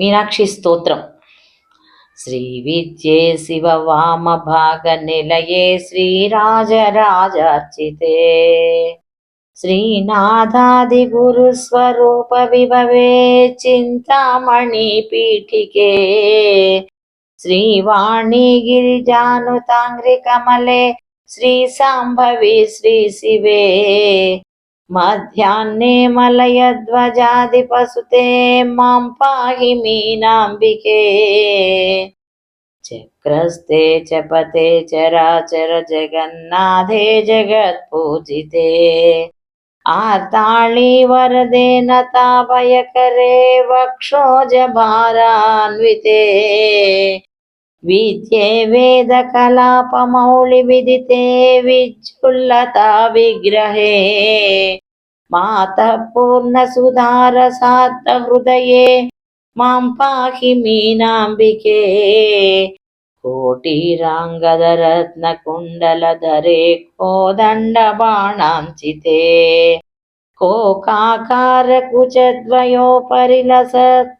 మీనాక్షి స్తోత్రం. శ్రీ విద్యే శివ వామ భాగ నిలయే శ్రీరాజరాజార్చితే. శ్రీనాథాది గురు స్వరూప విభవే చింతామణి పీఠికే. శ్రీవాణి గిరిజానుతాంగ్రి కమలే శ్రీ సాంభవి శ్రీ శివే. ಮಧ್ಯಾಹ್ನೆ ಮಲಯಧ್ವಜಾಧಿಪಸುತೆ ಮಾಂ ಪಾಹಿ ಮೀನಾಂಬಿಕೆ ಚಕ್ರಸ್ತೆ ಚಪತೆ ಚರಾಚರ ಜಗನ್ನಾಥೆ ಜಗತ್ಪೂಜಿತೆ ಆತಾಳಿ ವರದೆ ನತಾಭಯಕರೆ ವಕ್ಷೋಜ ಭಾರಾನ್ವಿತೆ వేద కలాపమౌళి విదితే విజ్జుల్లతా విగ్రహే. మాతః పూర్ణ సుధార సాత్త హృదయే మాం పాహి మీనాంబికే. కోటిరాంగదరత్న కుండలధరే కోదండ బాణాంచితే కోకాకార కుచద్వయోపరిలసత్ ప్రాళాంబహారాంచితే సింజన్నూపురపాదసారసమణి శ్రీపాదుకాలంకృతే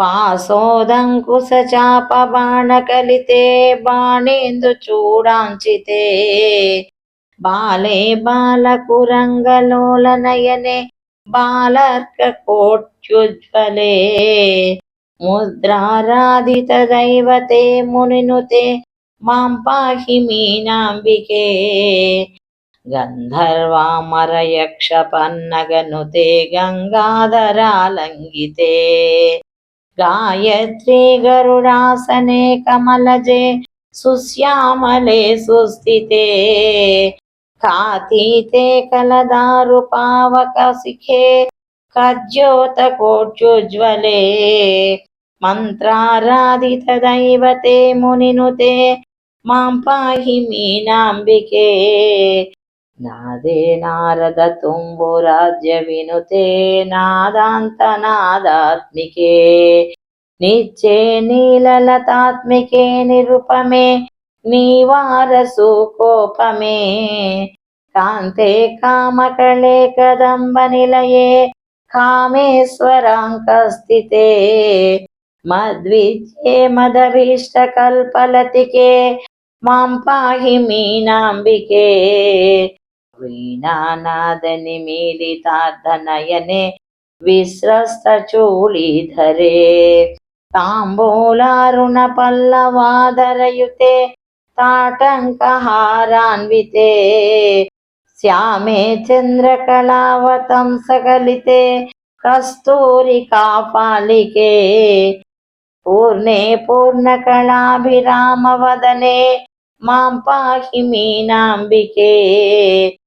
తస్థితే పాశోదంకుశ చాప బాణకలితే బాణేందు చూడాంచితే. బాలే బాలకురంగలోల నయనే బాలర్క కోట్యుజ్వలే. ముద్రారాధిత దైవతే మునినుతే మాం పాహి మీనాంబికే గంధర్వామరయక్ష పన్నగనుతే గంగాధరాలంగితే గాయత్రీ గరుడాసనే కమలజే సుశ్యామలే సుస్థితే కాతీతే కలదారు పావక శిఖే కజ్యోత కోట్యుజ్వలే మంత్రారాధిత దైవతే మునినుతే మాం పాహి మీనాంబికే నాదే నారద తుంబురాజ్య వినుతే నాదాంత నాదాత్మికే నిత్యే నీలలతాత్మికే నిరుపమే నీవారసు కోపమే కాంతే కామకళే కదంబ నిలయే కామేశ్వరాంకస్థితే మద్విద్యే మదభీష్టకల్పలతికే మాం పాహి మీనాంబికే వీణానాదని మీలితార్థనయనే విస్రస్తచూళీధరే తాంబూలారుణ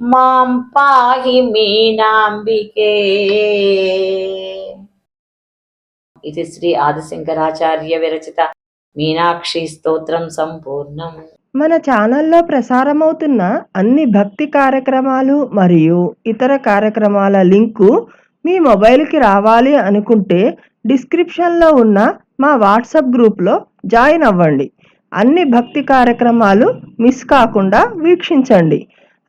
మాం పాహి మీనాంబికే ఇది శ్రీ ఆదిశంకరాచార్య విరచిత మీనాక్షి స్తోత్రం సంపూర్ణం మన ఛానల్లో ప్రసారమవుతున్న అన్ని భక్తి కార్యక్రమాలు మరియు ఇతర కార్యక్రమాల లింకు మీ మొబైల్కి రావాలి అనుకుంటే డిస్క్రిప్షన్లో ఉన్న మా వాట్సాప్ గ్రూప్లో జాయిన్ అవ్వండి. అన్ని భక్తి కార్యక్రమాలు మిస్ కాకుండా వీక్షించండి.